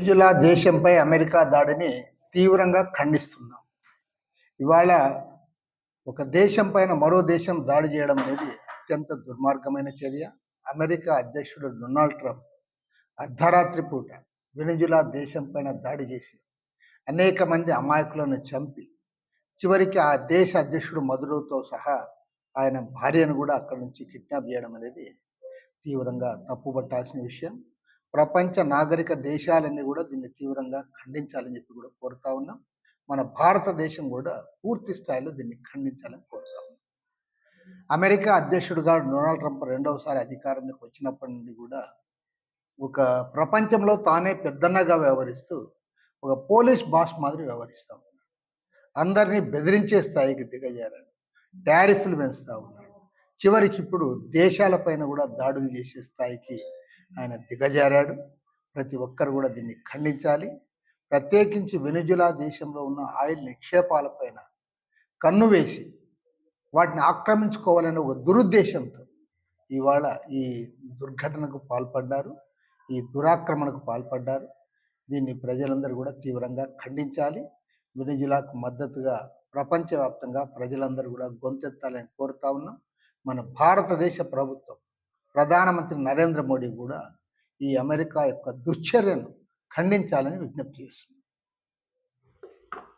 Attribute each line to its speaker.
Speaker 1: Venezuela దేశంపై America దాడిని తీవ్రంగా ఖండిస్తున్నాం. ఇవాళ ఒక దేశం పైన మరో దేశం దాడి చేయడం అనేది అత్యంత దుర్మార్గమైన చర్య. అమెరికా అధ్యక్షుడు డొనాల్డ్ ట్రంప్ అర్ధరాత్రి పూట వెనిజులా దేశం పైన దాడి చేసి అనేక మంది అమాయకులను చంపి చివరికి ఆ దేశ అధ్యక్షుడు మధురతో సహా ఆయన భార్యను కూడా అక్కడి నుంచి కిడ్నాప్ చేయడం అనేది తీవ్రంగా తప్పుపట్టాల్సిన విషయం. ప్రపంచ నాగరిక దేశాలన్నీ కూడా దీన్ని తీవ్రంగా ఖండించాలని చెప్పి కూడా కోరుతా ఉన్నాం. మన భారతదేశం కూడా పూర్తి స్థాయిలో దీన్ని ఖండించాలని కోరుతా ఉన్నాం. అమెరికా అధ్యక్షుడుగా డొనాల్డ్ ట్రంప్ రెండవసారి అధికారంలోకి వచ్చినప్పటి నుండి కూడా ఒక ప్రపంచంలో తానే పెద్దన్నగా వ్యవహరిస్తూ ఒక పోలీస్ బాస్ మాదిరి వ్యవహరిస్తూ ఉన్నాడు. అందరినీ బెదిరించే స్థాయికి దిగజారాడు. టారిఫ్లు పెంచుతూ ఉన్నాడు. చివరికి ఇప్పుడు దేశాలపైన కూడా దాడులు చేసే స్థాయికి ఆయన దిగజారాడు. ప్రతి ఒక్కరు కూడా దీన్ని ఖండించాలి. ప్రత్యేకించి వెనుజులా దేశంలో ఉన్న ఆయిల్ నిక్షేపాలపైన కన్ను వేసి వాటిని ఆక్రమించుకోవాలనే ఒక దురుద్దేశంతో ఇవాళ ఈ దుర్ఘటనకు పాల్పడ్డారు. ఈ దురాక్రమణకు పాల్పడ్డారు. దీన్ని ప్రజలందరూ కూడా తీవ్రంగా ఖండించాలి. వెనుజులాకు మద్దతుగా ప్రపంచవ్యాప్తంగా ప్రజలందరూ కూడా గొంతెత్తాలని కోరుతా ఉన్నాం. మన భారతదేశ ప్రభుత్వం ప్రధానమంత్రి నరేంద్ర మోడీ కూడా ఈ అమెరికా యొక్క దుశ్చర్యను ఖండించాలని విజ్ఞప్తి చేస్తుంది